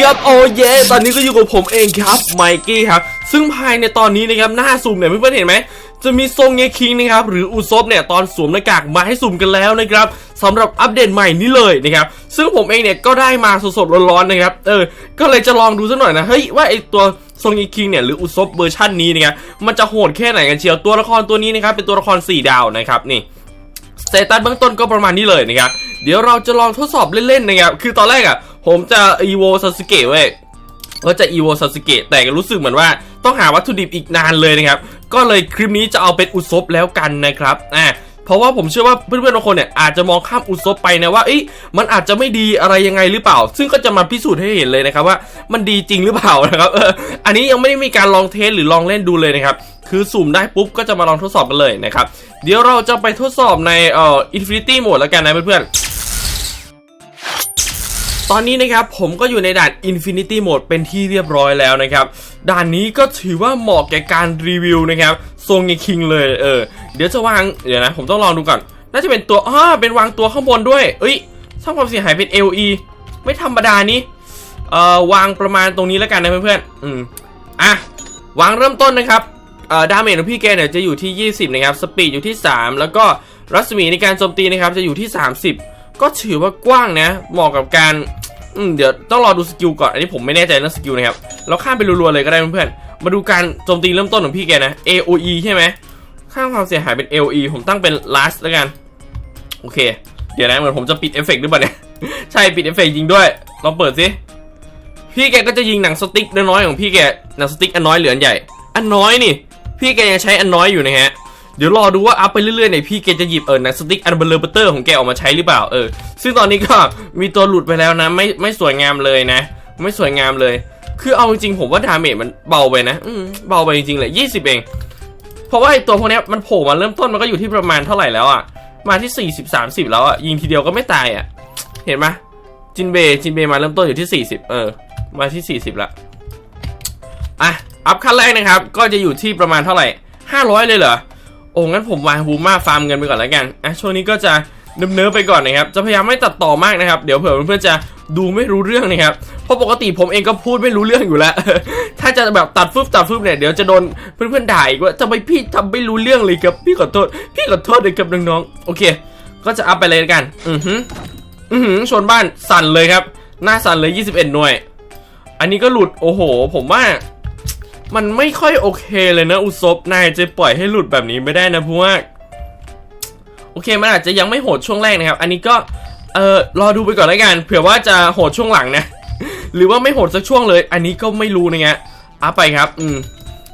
ครับโอ้เยตอนนี้ก็อยู่กับผมเองครับไมกี้ครับ ซึ่งภายในตอนนี้นะครับหน้าซูมเนี่ยเพื่อนๆเห็นไหมจะมีทรงเงคิงนะครับหรืออุซบเนี่ยตอนสวมหน้ากากมาให้ซูมกันแล้วนะครับสำหรับอัปเดตใหม่นี้เลยนะครับซึ่งผมเองเนี่ยก็ได้มาสดๆร้อนๆนะครับเออก็เลยจะลองดูสักหน่อยนะเฮ้ยว่าไอตัวทรงเงคิงเนี่ยหรืออุซบเวอร์ชันนี้นะครับมันจะโหดแค่ไหนกันเชียวตัวละครตัวนี้นะครับเป็นตัวละคร 4 ดาวนะครับนี่สเตตัสเบื้องต้นก็ประมาณนี้เลยนะครับเดี๋ยวเราจะลองทดสอบเล่นๆนะครับคือตอนแรกอะ ผมจะอีโวซาสึเกะเว้ยก็จะอีโวซาสึเกะแต่ก็รู้สึกเหมือนว่าต้องหาวัตถุดิบอีกนานเลยนะครับ ก็เลยคลิปนี้จะเอาเป็นอุซบแล้วกันนะครับอ่าเพราะว่าผมเชื่อว่าเพื่อนๆบางคนเนี่ยอาจจะมองข้ามอุซบไปนะว่าเอ้ยมันอาจจะไม่ดีอะไรยังไงหรือเปล่า ซึ่งก็จะมาพิสูจน์ให้เห็นเลยนะครับว่ามันดีจริงหรือเปล่านะครับเอออันนี้ยังไม่ได้มีการลองเทสหรือลองเล่นดูเลยนะครับคือสุ่มได้ปุ๊บก็จะมาลองทดสอบกันเลยนะครับเดี๋ยวเราจะไปทดสอบในเอ่อ Infinity Mode แล้วกันนะเพื่อนๆ ตอนนี้นะครับผมก็อยู่ในด่าน Infinity Mode เป็นที่เรียบร้อยแล้วนะครับ ด่านนี้ก็ถือว่าเหมาะแก่การรีวิวนะครับทรงเงคิงเลยเออเดี๋ยวจะวางเดี๋ยวนะ ผมต้องลองดูก่อน น่าจะเป็นตัวอ้าเป็นวางตัวข้างบนด้วย เอ้ยสร้างความเสียหายเป็น LE ไม่ธรรมดานี้เอ่อวางประมาณตรงนี้แล้วกันนะเพื่อนๆอืมอะวางเริ่มต้นนะครับเอ่อดาเมจของพี่แกเนี่ยจะอยู่ที่ 20 นะครับ สปีดอยู่ที่ 3 แล้วก็รัศมีในการโจมตีนะครับจะอยู่ที่ 30 ก็ถือว่ากว้างนะเหมาะกับการ อืมเดี๋ยวต้องรอดูสกิลก่อน อันนี้ผมไม่แน่ใจเรื่องสกิลนะครับ เราข้ามไปรัวๆเลยก็ได้เพื่อนๆ มาดูการโจมตีเริ่มต้นของพี่แกนะ AOE ใช่ไหมข้ามความเสียหายเป็น AOE ผมตั้งเป็น last แล้วกัน โอเค เดี๋ยวนะเหมือนผมจะปิดเอฟเฟกต์ด้วยป่ะเนี่ย ใช่ปิดเอฟเฟกต์จริงด้วย ลองเปิดสิ พี่แกก็จะยิงหนังสติ๊กน้อยๆของพี่แก หนังสติ๊กอันน้อยเหลืออันใหญ่ อันน้อยนี่ พี่แกยังใช้อันน้อยอยู่นะฮะ เดี๋ยวรอดูว่าอัพไปเรื่อยๆเนี่ยพี่แกจะหยิบเออหนังสติ๊กอันเบลเลอร์เตอร์ของแกออกมาใช้หรือเปล่าเออซึ่งตอนนี้ก็มีตัวหลุดไปแล้วนะไม่ไม่สวยงามเลยนะ ไม่สวยงามเลย คือเอาจริงๆผมว่าดาเมจมันเบาไปนะอืมเบาไปจริงๆเลยยี่สิบเองเพราะว่าไอตัวพวกนี้มันโผล่มาเริ่มต้นมันก็อยู่ที่ประมาณเท่าไหร่แล้วอะมาที่ 40 30 แล้วอะยิงทีเดียวก็ไม่ตายอะ เห็นไหมจินเบย์จินเบย์มาเริ่มต้นอยู่ที่ 40 เออ มาที่ 40ละอะอัพขั้นแรกนะครับ ก็จะอยู่ที่ประมาณเท่าไหร่ 500 เลยเหรอ อ้งั้นผมวางบูมาฟาร์มกันไปก่อนแล้วกันอะช่วงนี้ก็จะเนิบๆไปก่อนนะครับ จะพยายามไม่ตัดต่อมากนะครับ เดี๋ยวเผื่อเพื่อนๆจะดูไม่รู้เรื่องนะครับ เพราะปกติผมเองก็พูดไม่รู้เรื่องอยู่แล้ว ถ้าจะแบบตัดฟึบตัดฟึบเนี่ยเดี๋ยวจะโดนเพื่อนๆด่าอีกว่าทำไมพี่ทำไม่รู้เรื่องเลยครับ พี่ขอโทษ พี่ขอโทษเลยครับน้องๆ โอเค ก็จะอัพไปเลยละกัน อือหือ อือหือชนบ้านสั่นเลยครับ หน้าสั่นเลย 21 หน่วย อันนี้ก็หลุด โอ้โห ผมว่า มันไม่ค่อยโอเคเลยนะอุซบนายจะปล่อยให้หลุดแบบนี้ไม่ได้นะเพราะวกโอเคมันอาจจะยังไม่โหดช่วงแรกนะครับ อันนี้ก็เออรอดูไปก่อนแล้วกัน เผื่อว่าจะโหดช่วงหลังนะ หรือว่าไม่โหดสักช่วงเลย อันนี้ก็ไม่รู้นะฮะอัพไปครับ อืม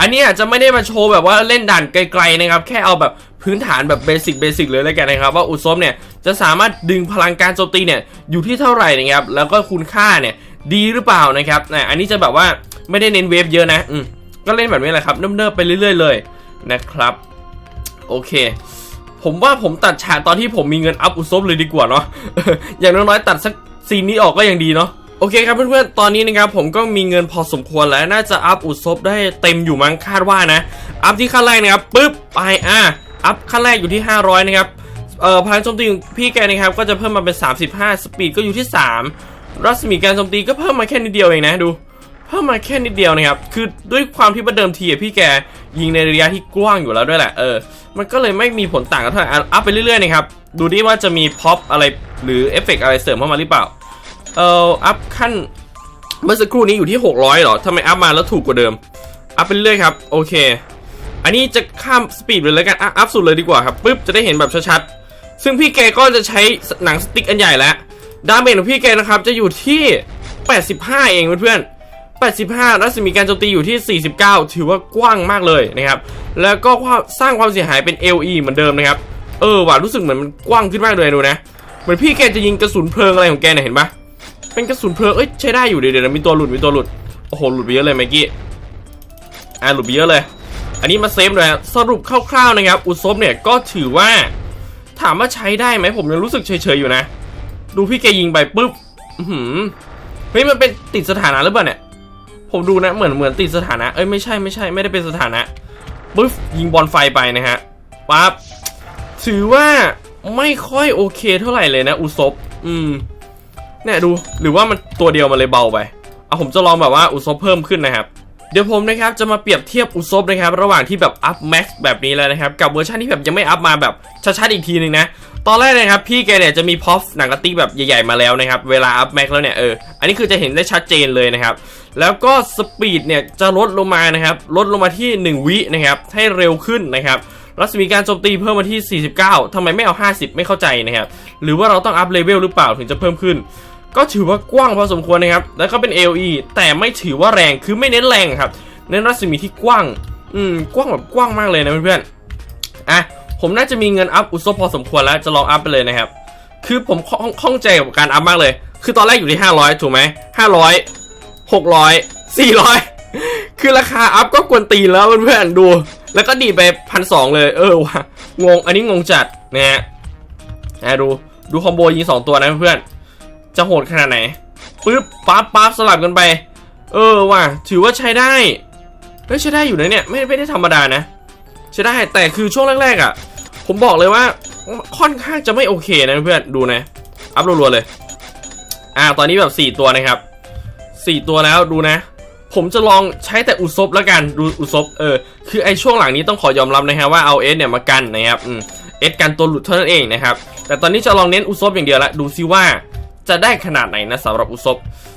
อันนี้อาจจะไม่ได้มาโชว์แบบว่าเล่นด่านไกลๆนะครับ แค่เอาแบบพื้นฐานแบบเบสิกเบสิกเลยแล้วกันนะครับ ว่าอุซบเนี่ยจะสามารถดึงพลังการโจมตีเนี่ยอยู่ที่เท่าไหร่นะครับ แล้วก็คุณค่าเนี่ยดีหรือเปล่านะครับนะอันนี้จะแบบว่าไม่ได้เน้นเวฟเยอะนะ อืม ก็เล่นแบบนี้แหละครับเนิบๆไปเรื่อย ๆ เลยนะครับ โอเค ผมว่าผมตัดฉากตอนที่ผมมีเงินอัพอุซบเลยดีกว่าเนาะอย่างน้อยๆตัดสักซีนนี้ออกก็ยังดีเนาะโอเคครับเพื่อนๆ ตอนนี้นะครับผมก็มีเงินพอสมควรแล้วน่าจะอัพอุซบได้เต็มอยู่มั้งคาดว่านะ อัพที่ขั้นแรกนะครับปึ๊บไปอะอัพขั้นแรกอยู่ที่ 500 นะครับเอ่อพลังโจมตีพี่แกนะครับก็จะเพิ่มมาเป็น 35 สปีดก็อยู่ที่ 3 รัศมีการโจมตีก็เพิ่มมาแค่นิดเดียวเองนะดู เพิ่มมาแค่นิดเดียวนะครับ คือด้วยความที่ประเดิมทีพี่แกยิงในระยะที่กว้างอยู่แล้วด้วยแหละ เออ มันก็เลยไม่มีผลต่างกันเท่าไหร่อัพไปเรื่อยๆนะครับ ดูดิว่าจะมีพ็อปอะไรหรือเอฟเฟกต์อะไรเสริมเข้ามาหรือเปล่า เอ่ออัพขั้นเมื่อสักครู่นี้อยู่ที่ 600เหรอทำไมอัพมาแล้วถูกกว่าเดิม อัพไปเรื่อยครับ โอเค อันนี้จะข้ามสปีดเลยแล้วกัน อัพสุดเลยดีกว่าครับปึ๊บจะได้เห็นแบบชัดๆ ซึ่งพี่แกก็จะใช้หนังสติ๊กอันใหญ่แล้ว ดาเมจของพี่แกนะครับจะอยู่ที่ 85 เองเพื่อนๆ 85 รัศมีการโจมตีอยู่ที่ 49 ถือว่ากว้างมากเลยนะครับ แล้วก็สร้างความเสียหายเป็น LE เหมือนเดิมนะครับ เออว่ะรู้สึกเหมือนมันกว้างขึ้นมากเลยดูนะ เหมือนพี่แกจะยิงกระสุนเพลิงอะไรของแกเนี่ยเห็นปะเป็นกระสุนเพลิง เอ้ยใช้ได้อยู่เดี๋ยวเดี๋ยวมีตัวหลุดมีตัวหลุด โอ้โหหลุดไปเยอะเลยเมื่อกี้ อ่าหลุดไปเยอะเลย อันนี้มาเซฟเลยสรุปคร่าวๆนะครับ อุซบเนี่ยก็ถือว่า ถามว่าใช้ได้ไหมผมยังรู้สึกเฉยๆอยู่นะ ดูพี่แกยิงไปปุ๊บอื้อหือเฮ้ยมันเป็นติดสถานะหรือเปล่าเนี่ย ผมดูนะเหมือนเหมือนติดสถานะ เอ้ยไม่ใช่ไม่ใช่ไม่ได้เป็นสถานะปุ๊บยิงบอลไฟไปนะฮะปั๊บถือว่าไม่ค่อยโอเคเท่าไหร่เลยนะอุซบอืมเนี่ยดูหรือว่ามันตัวเดียวมันเลยเบาไปเอาผมจะลองแบบว่าอุซบเพิ่มขึ้นนะครับ เดี๋ยวผมนะครับจะมาเปรียบเทียบอุซบนะครับ ระหว่างที่แบบอัพแม็กซ์แบบนี้แล้วนะครับ กับเวอร์ชันที่แบบยังไม่อัพมาแบบชัดๆอีกทีหนึ่งนะตอนแรกนะครับพี่แกเนี่ยจะมีพอฟหนังกระติกแบบใหญ่ๆมาแล้วนะครับ เวลาอัพแม็กแล้วเนี่ยเอออันนี้คือจะเห็นได้ชัดเจนเลยนะครับ แล้วก็สปีดเนี่ยจะลดลงมานะครับ ลดลงมาที่ 1 วินะครับ ให้เร็วขึ้นนะครับรัศมีการโจมตีเพิ่มมาที่ 49ทำไมไม่เอา 50 ไม่เข้าใจนะครับ หรือว่าเราต้องอัพเลเวลหรือเปล่าถึงจะเพิ่มขึ้น ก็ถือว่ากว้างพอสมควรนะครับ แล้วก็เป็น AOE แต่ไม่ถือว่าแรง คือไม่เน้นแรงครับ เน้นรัศมีที่กว้าง อืม กว้างแบบกว้างมากเลยนะเพื่อนๆ อะ ผมน่าจะมีเงินอัพอุซพอสมควรแล้ว จะลองอัพไปเลยนะครับ คือผมข้องข้องใจกับการอัพมากเลย คือตอนแรกอยู่ที่ 500 ถูกไหม500 600 400คือราคาอัพก็กวนตีนแล้วเพื่อนๆดู แล้วก็ดีไปพันสองเลย เออว่ะงงอันนี้งงจัดนะฮะนะดูดูคอมโบยิงสองตัวนะเพื่อนจะโหดขนาดไหนปึ๊บปั๊บปั๊บสลับกันไป เออว่ะถือว่าใช้ได้เฮ้ยใช้ได้อยู่นะเนี่ยไม่ไม่ได้ธรรมดานะใช้ได้แต่คือช่วงแรกๆอะ ผมบอกเลยว่าค่อนข้างจะไม่โอเคนะเพื่อนดูนะอัพรัวๆเลย อ่าตอนนี้แบบ 4 ตัวนะครับ 4ตัวแล้วดูนะ ผมจะลองใช้แต่อุซบแล้วกันดูอุซบเออคือไอช่วงหลังนี้ต้องขอยอมรับนะฮะว่าเอาเอสเนี่ยมากันนะครับอืมเอสกันตัวหลุดเท่านั้นเองนะครับแต่ตอนนี้จะลองเน้นอุซบอย่างเดียวละดูซิว่าจะได้ขนาดไหนนะสำหรับอุซบ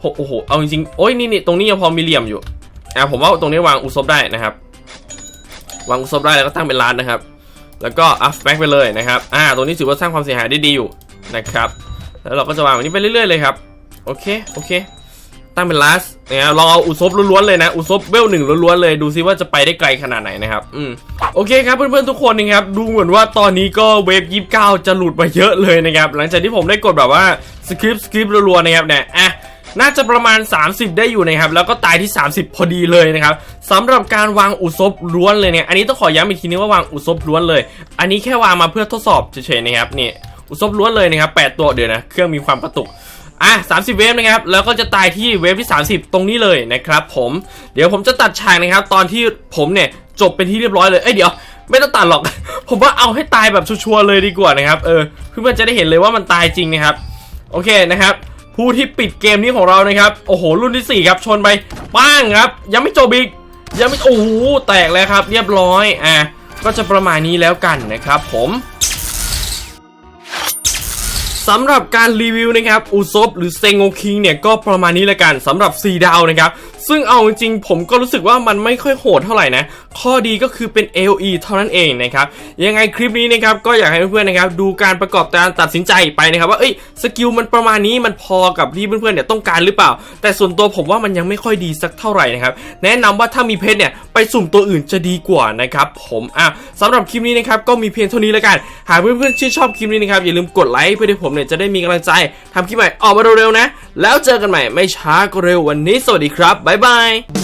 โอ้โหเอาจริงๆโอ้ยนี่นี่ตรงนี้ยังพอมีเหลี่ยมอยู่อ่าผมว่าตรงนี้วางอุซบได้นะครับวางอุซบได้แล้วก็ตั้งเป็นร้านนะครับ แล้วก็อัพแบ็กไปเลยนะครับอ่าตรงนี้ถือว่าสร้างความเสียหายได้ดีอยู่นะครับแล้วเราก็จะวางแบบนี้ไปเรื่อยๆเลยครับโอเค โอเค ตั้งเป็น last นะครับลองเอาอุซบล้วนๆเลยนะ อุซบเวลหนึ่งล้วนๆเลยดูซิว่าจะไปได้ไกลขนาดไหนนะครับอืมโอเคครับเพื่อนๆทุกคนนะครับดูเหมือนว่าตอนนี้ก็เวฟ29จะหลุดมาเยอะเลยนะครับหลังจากที่ผมได้กดแบบว่าสคริปต์สคริปต์รัวๆนะครับเนี่ยอะน่าจะประมาณ 30 ได้อยู่นะครับ แล้วก็ตายที่ 30 พอดีเลยนะครับสำหรับการวางอุซบล้วนเลยเนี่ย อันนี้ต้องขอย้ำอีกทีนึงว่าวางอุซบล้วนเลย อันนี้แค่วางมาเพื่อทดสอบเฉยๆนะครับนี่อุซบล้วนเลยนะครับ 8 ตัวเดี๋ยวนะ เครื่องมีความกระตุก อะ30 เวฟนะครับ แล้วก็จะตายที่เวฟที่ 30 ตรงนี้เลยนะครับผม เดี๋ยวผมจะตัดฉากนะครับ ตอนที่ผมเนี่ยจบเป็นที่เรียบร้อยเลย เอ้ยเดี๋ยวไม่ต้องตัดหรอก ผมว่าเอาให้ตายแบบชัวร์เลยดีกว่านะครับ เออเพื่อนๆจะได้เห็นเลยว่ามันตายจริงนะครับ โอเคนะครับ ผู้ที่ปิดเกมนี้ของเรานะครับ โอ้โห รุ่นที่ 4 ครับ ชนไปป้างครับ ยังไม่จบอีก ยังไม่ โอ้โห แตกแล้วครับ เรียบร้อย อะ ก็จะประมาณนี้แล้วกันนะครับผม สำหรับการรีวิวนะครับอุซบหรือเซงโงคิงเนี่ยก็ประมาณนี้ละกันสำหรับ 4 ดาวนะครับ ซึ่งเอาจริงผมก็รู้สึกว่ามันไม่ค่อยโหดเท่าไหร่นะ ข้อดีก็คือเป็น LE เท่านั้นเองนะครับ ยังไงคลิปนี้นะครับก็อยากให้เพื่อนๆนะครับดูการประกอบการตัดสินใจไปนะครับว่าเอ้ยสกิลมันประมาณนี้มันพอกับที่เพื่อนๆเนี่ยต้องการหรือเปล่า แต่ส่วนตัวผมว่ามันยังไม่ค่อยดีสักเท่าไหร่นะครับแนะนำว่าถ้ามีเพชรเนี่ยไปสุ่มตัวอื่นจะดีกว่านะครับผมอะสำหรับคลิปนี้นะครับก็มีเพียงเท่านี้แล้วกัน หากเพื่อนๆชื่นชอบคลิปนี้นะครับอย่าลืมกดไลค์เพื่อที่ผมเนี่ยจะได้มีกำลังใจทำคลิปใหม่ออกมาเร็วๆนะ แล้วเจอกันใหม่ไม่ช้าก็เร็ววันนี้สวัสดีครับบ๊ายบาย